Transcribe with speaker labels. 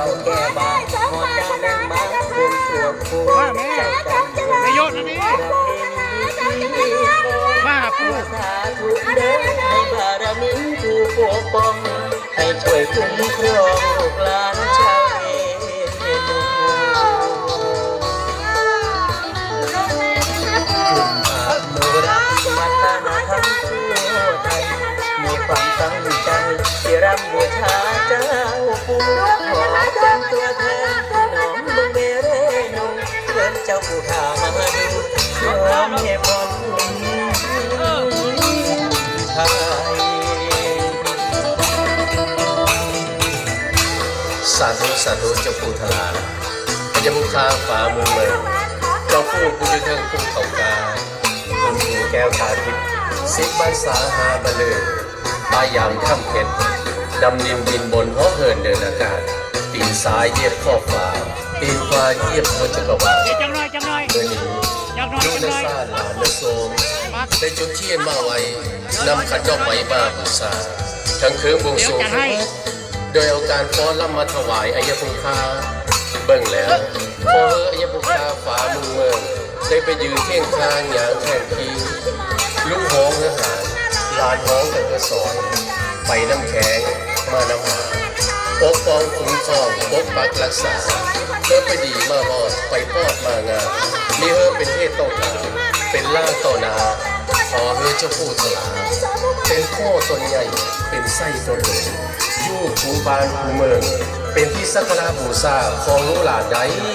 Speaker 1: เราแก่บานหอดจานแดงมาคุมตัวคู่
Speaker 2: ว่าแม่นายโยนนะนี่ว่าปู
Speaker 1: สาธุเด้อให้บารมีผู้ปกป้องให้ช่วยคุ้มครองลูกหลาน
Speaker 3: สาธุสาธุเจ้าปู่ทลาพญามุคาฝ่ามือเมืองเจ้าปู่ผู้อยู่เทิงภูเขากาคุณหูแก้วตาทิพย์สิบบ้านสาหาบะเลือปลายามค่ำเพ็ญดำดินบินบนห้อเหินเดินอากาศตีนซ้ายเหยียบขอบฟ้าตีนขวาเหยียบหัวจักรวาล
Speaker 2: เดี๋ยวจังหน่อยจังหน่อย
Speaker 3: เมื่อนี้
Speaker 2: จังหน่อย
Speaker 3: ลูก
Speaker 2: จัง
Speaker 3: นั
Speaker 2: หน่อย
Speaker 3: กซ่าหลานนักโสม
Speaker 2: ปัก
Speaker 3: ได้จุดเทียนมาไว้นำขันเจ้าไหมมาบูชาทั้งเครื่องบวง
Speaker 2: เดี๋ย
Speaker 3: ส
Speaker 2: ว
Speaker 3: รวง
Speaker 2: จะให้
Speaker 3: โดยเอาการฟ้อนล่ำมาถวายอายพุงคาเบิ่งแล้วพอเฮออายพุงคาฝามือเมืองได้ไปยืนเที่ยงข้างอย่างแข่งคีลูกห้องเนื้อหารลานห้องกันกระสอนไปน้ำแข็งมาน้ำหาปกป้องคุ้มครองปกปักรักษาเพื่อไปดีมาบอดไปปอดมางามมีเฮอเป็นเทศต้องการเป็นล่างต่อนา ขอเฮอเจ้าผู้ตลาเป็นพ่อตนใหญ่เป็นไส้ตนเหลอยู่คูบานคูเมือง เป็นที่สักการะบูชาของลูกหลานใด